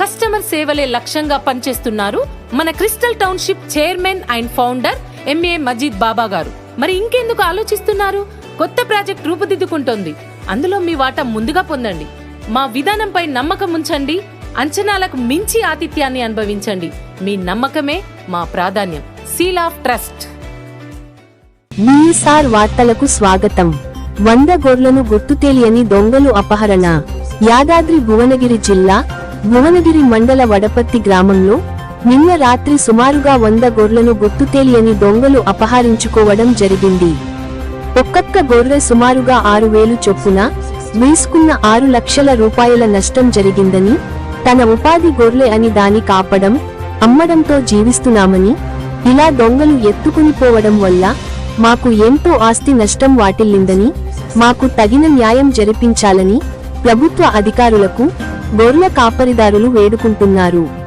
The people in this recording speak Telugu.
కస్టమర్ సేవలే లక్ష్యంగా పనిచేస్తున్నారు. మన crystal township chairman and founder M A Majeed Baba గారు. మరి ఇంకెందుకు ఆలోచిస్తున్నారు? కొత్త ప్రాజెక్ట్ రూపుదిద్దుకుంటోంది. అందులో మీ వాటా ముందుగా పొందండి. మా విధానంపై నమ్మకం ఉంచండి. అంచనాలకు మించి ఆతిథ్యాన్ని అనుభవించండి. మీ నమ్మకమే మా ప్రాధాన్యం. Seal of trust. మీసార్ వార్తలకు స్వాగతం. వంద గొర్లను గుర్తు తెలియని దొంగలు అపహరణ. యాదాద్రి భువనగిరి జిల్లా భువనగిరి మండల వడపత్తి గ్రామంలో నిన్న రాత్రి సుమారుగా వంద గొర్రెలను గుర్తు తెలియని దొంగలు అపహరించుకోవడం జరిగింది. ఒక్కొక్క గొర్రె సుమారుగా ఆరు వేలు చొప్పున వేసుకున్న ఆరు లక్షల రూపాయల నష్టం జరిగిందని తన ఉపాధి గొర్రె అని దాని కాపడం అమ్మడంతో జీవిస్తున్నామని ఇలా దొంగలు ఎత్తుకుని పోవడం వల్ల మాకు ఎంతో ఆస్తి నష్టం వాటిల్లిందని మాకు తగిన న్యాయం జరిపించాలని ప్రభుత్వ అధికారులకు గొర్రెల కాపరిదారులు వేడుకుంటున్నారు.